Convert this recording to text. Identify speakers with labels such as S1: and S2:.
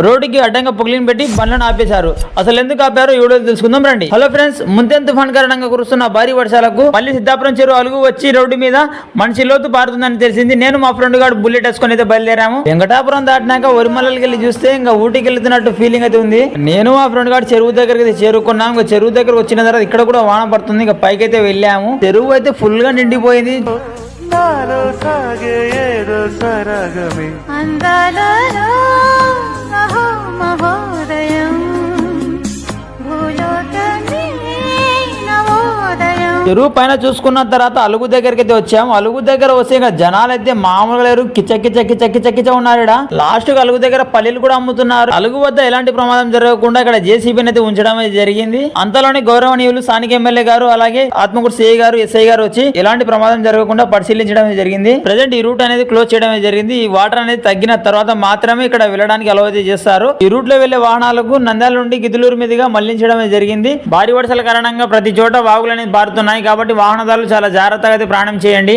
S1: రోడ్డుకి అడ్డంగా పొగిలిని పెట్టి బండ్లను ఆపేశారు. అసలు ఎందుకు ఆపారో ఈ తెలుసుకుందాం రండి. హలో ఫ్రెండ్స్ ముంతెన్ తుఫాన్ కారణంగా కురుస్తున్న భారీ వర్షాలకు మళ్ళీ సిద్ధాపురం చెరువు అలుగు వచ్చి రోడ్డు మీద మనిషి లోతు పారుతుందని తెలిసింది. నేను మా ఫ్రెండ్ గారు బుల్లెట్ వేసుకొని అయితే బయలుదేరాము. వెంకటాపురం దాటినాక వరిమల్లకి వెళ్ళి చూస్తే ఇంకా ఊటీకి వెళ్తున్నట్టు ఫీలింగ్ అయితే ఉంది. నేను మా ఫ్రెండ్ గారు చెరువు దగ్గరికి అయితే చేరుకున్నాం. ఇంకా చెరువు దగ్గర వచ్చిన తర్వాత ఇక్కడ కూడా వాన పడుతుంది. ఇంకా పైకి అయితే వెళ్ళాము. చెరువు అయితే ఫుల్గా నిండిపోయింది.
S2: అందాలలో
S1: చెరువు పైన చూసుకున్న తర్వాత అలుగు దగ్గరికి అయితే వచ్చాము. అలుగు దగ్గర వస్తే ఇంకా జనాలు అయితే మామూలుగా లేరు. కిచ కిచ కిచ కిచ కిచ ఉన్నారు ఈడ. లాస్ట్ అలుగు దగ్గర పల్లీలు కూడా అమ్ముతున్నారు. అలుగు వద్ద ఎలాంటి ప్రమాదం జరగకుండా ఇక్కడ జేసీబీని అయితే ఉంచడం జరిగింది. అంతలోనే గౌరవనీయులు స్థానిక ఎమ్మెల్యే గారు అలాగే ఆత్మకూరు సిఐ గారు ఎస్ఐ గారు వచ్చి ఎలాంటి ప్రమాదం జరగకుండా పరిశీలించడం జరిగింది. ప్రజెంట్ ఈ రూట్ అనేది క్లోజ్ చేయడం జరిగింది. ఈ వాటర్ అనేది తగ్గిన తర్వాత మాత్రమే ఇక్కడ వెళ్ళడానికి అలవాటు చేస్తారు. ఈ రూట్లో వెళ్ళే వాహనాలకు నంద్యాల నుండి గిద్దలూరు మీదుగా మళ్ళించడం జరిగింది. భారీ వర్షాల కారణంగా ప్రతి చోట వాగులు అనేది ఉన్నాయి కాబట్టి వాహనదారులు చాలా జాగ్రత్తగా అయితే ప్రయాణం చేయండి.